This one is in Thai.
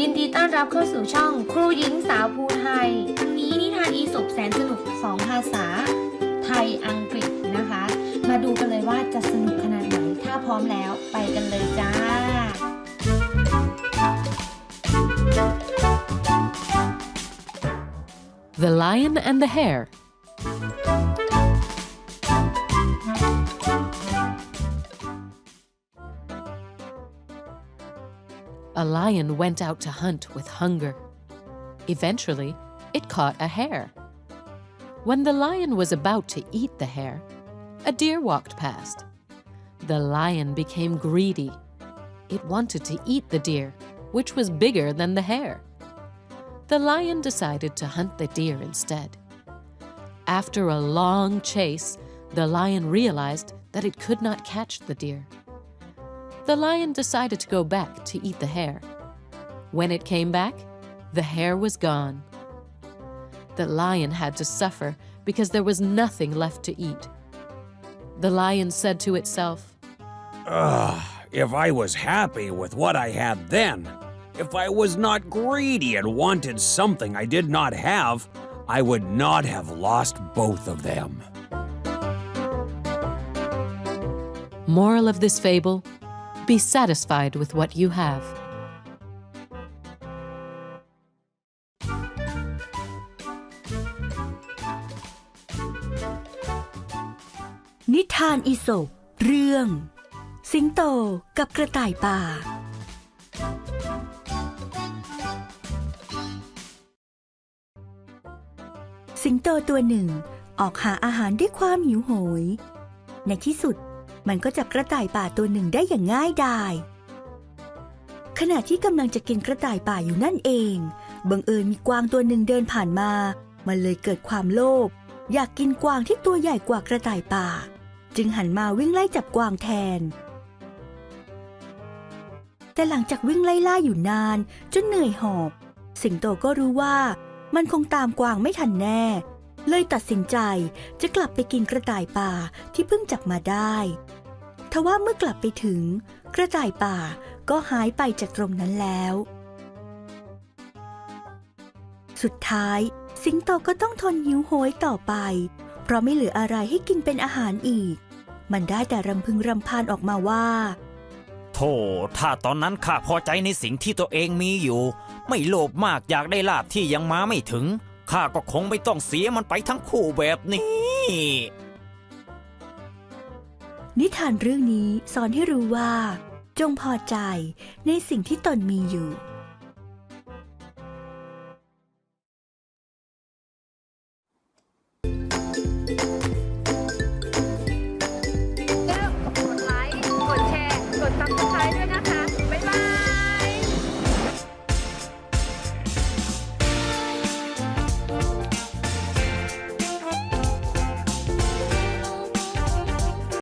ยินดีต้อนรับเข้าสู่ช่องครูหญิงสาวภูไทย วันนี้นิทานอีสบแสนสนุกสองภาษา ไทยอังกฤษนะคะ มาดูกันเลยว่าจะสนุกขนาดไหน ถ้าพร้อมแล้วไปกันเลยจ้า The Lion and the Hare. A lion went out to hunt with hunger. Eventually, it caught a hare. When the lion was about to eat the hare, a deer walked past. The lion became greedy. It wanted to eat the deer, which was bigger than the hare the lion decided to hunt the deer instead. After a long chase, the lion realized that it could not catch the deer. The lion decided to go back to eat the hare. When it came back, the hare was gone. The lion had to suffer because there was nothing left to eat. The lion said to itself, Ugh, if I was happy with what I had then, if I was not greedy and wanted something I did not have, I would not have lost both of them. Moral of this fable Be satisfied with what you have. นิทานอีสปเรื่อง สิงโตกับกระต่ายป่า สิงโตตัวหนึ่งออกหาอาหารด้วยความหิวโหย ในที่สุด มันก็จับกระต่ายป่าตัวหนึ่งได้อย่างง่ายดาย ขณะที่กำลังจะกินกระต่ายป่าอยู่นั่นเอง บังเอิญมีกวางตัวหนึ่งเดินผ่านมา มันเลยเกิดความโลภอยากกินกวางที่ตัวใหญ่กว่ากระต่ายป่า จึงหันมาวิ่งไล่จับกวางแทน แต่หลังจากวิ่งไล่ล่าอยู่นานจนเหนื่อยหอบ สิงโตก็รู้ว่ามันคงตามกวางไม่ทันแน่ เลยตัดสินใจจะกลับไปกินกระต่ายป่าที่เพิ่งจับมาได้ทว่าเมื่อกลับไปถึง กระต่ายป่าก็หายไปจากตรงนั้นแล้ว สุดท้าย สิงโตก็ต้องทนหิวโหยต่อไป เพราะไม่เหลืออะไรให้กินเป็นอาหารอีก มันได้แต่รำพึงรำพันออกมาว่า โธ่ถ้าตอนนั้นข้าพอใจในสิ่งที่ตัวเองมีอยู่ ไม่โลภมากอยากได้ลาบที่ยังมาไม่ถึง ข้าก็คงไม่ต้องเสียมันไปทั้งคู่แบบนี้ นิทานเรื่องนี้สอนให้รู้ว่า จงพอใจในสิ่งที่ตนมีอยู่กดไลค์ กดแชร์ กดซับสไครต์ด้วย